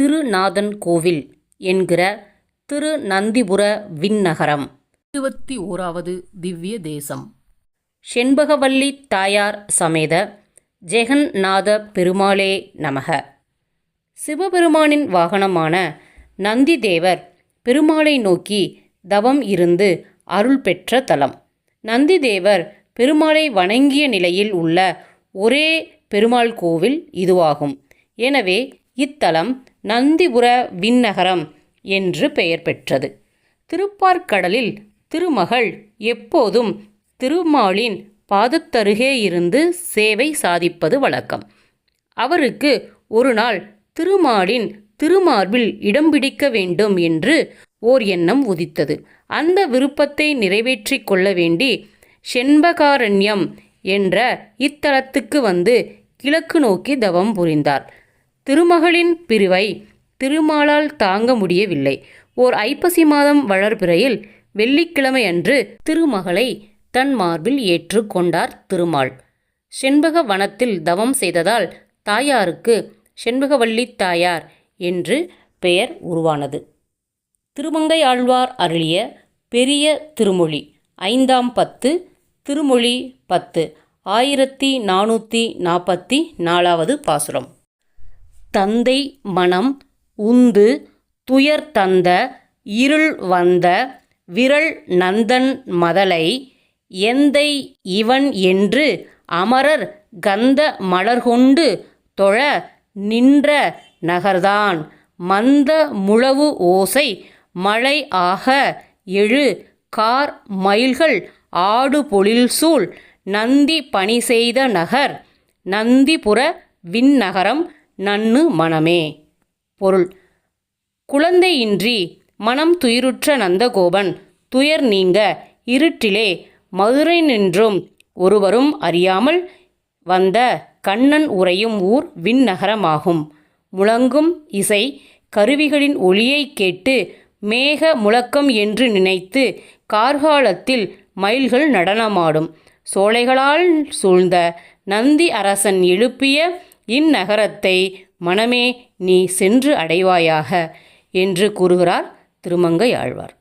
திருநாதன் கோவில் என்கிற திருநந்திபுர விண்ணகரம். இருபத்தி ஓராவது திவ்ய தேசம். செண்பகவல்லி தாயார் சமேத ஜெகந்நாத பெருமாளே நமக. சிவபெருமானின் வாகனமான நந்திதேவர் பெருமாளை நோக்கி தவம் இருந்து அருள் பெற்ற தலம். நந்திதேவர் பெருமாளை வணங்கிய நிலையில் உள்ள ஒரே பெருமாள் கோவில் இதுவாகும். எனவே இத்தலம் நந்திபுர விண்ணகரம் என்று பெயர் பெற்றது. திருப்பார்க்கடலில் திருமகள் எப்போதும் திருமாலின் பாதத்தருகே இருந்து சேவை சாதிப்பது வழக்கம். அவருக்கு ஒரு நாள் திருமாலின் திருமார்பில் இடம் பிடிக்க வேண்டும் என்று ஓர் எண்ணம் உதித்தது. அந்த விருப்பத்தை நிறைவேற்றி கொள்ள வேண்டி செண்பகாரண்யம் என்ற இத்தலத்துக்கு வந்து கிழக்கு நோக்கி தவம் புரிந்தார். திருமகளின் பிரிவை திருமாலால் தாங்க முடியவில்லை. ஓர் ஐப்பசி மாதம் வளர்பிறையில் வெள்ளிக்கிழமை அன்று திருமகளை தன் மார்பில் ஏற்றுக்கொண்டார் திருமால். செண்பக வனத்தில் தவம் செய்ததால் தாயாருக்கு செண்பகவல்லி தாயார் என்று பெயர் உருவானது. திருமங்கை ஆழ்வார் அருளிய பெரிய திருமொழி ஐந்தாம் பத்து திருமொழி பத்து ஆயிரத்தி நானூற்றி நாற்பத்தி நாலாவது பாசுரம். தந்தை மனம் உந்து துயர் தந்த இருள் வந்த விரல் நந்தன் மதலை எந்தை இவன் என்று அமரர் கந்த மலர்கொண்டு தொழ நின்ற நகர்தான். மந்த முழவு ஓசை மழை ஆக எழு கார் மயில்கள் ஆடு பொழில்சூழ் நந்தி பணி செய்த நகர் நந்திபுர விண்ணகரம் நன்னு மனமே. பொருள். குழந்தையின்றி மனம் துயிருற்ற நந்தகோபன் துயர் நீங்க இருட்டிலே மதுரை நின்றும் ஒருவரும் அறியாமல் வந்த கண்ணன் உறையும் ஊர் விண்ணகரமாகும். முழங்கும் இசை கருவிகளின் ஒளியைக் கேட்டு மேக முழக்கம் என்று நினைத்து கார்காலத்தில் மயில்கள் நடனமாடும். சோலைகளால் சூழ்ந்த நந்தி அரசன் எழுப்பிய இந்நகரத்தை மனமே நீ சென்று அடைவாயாக என்று கூறுகிறார் திருமங்கை ஆழ்வார்.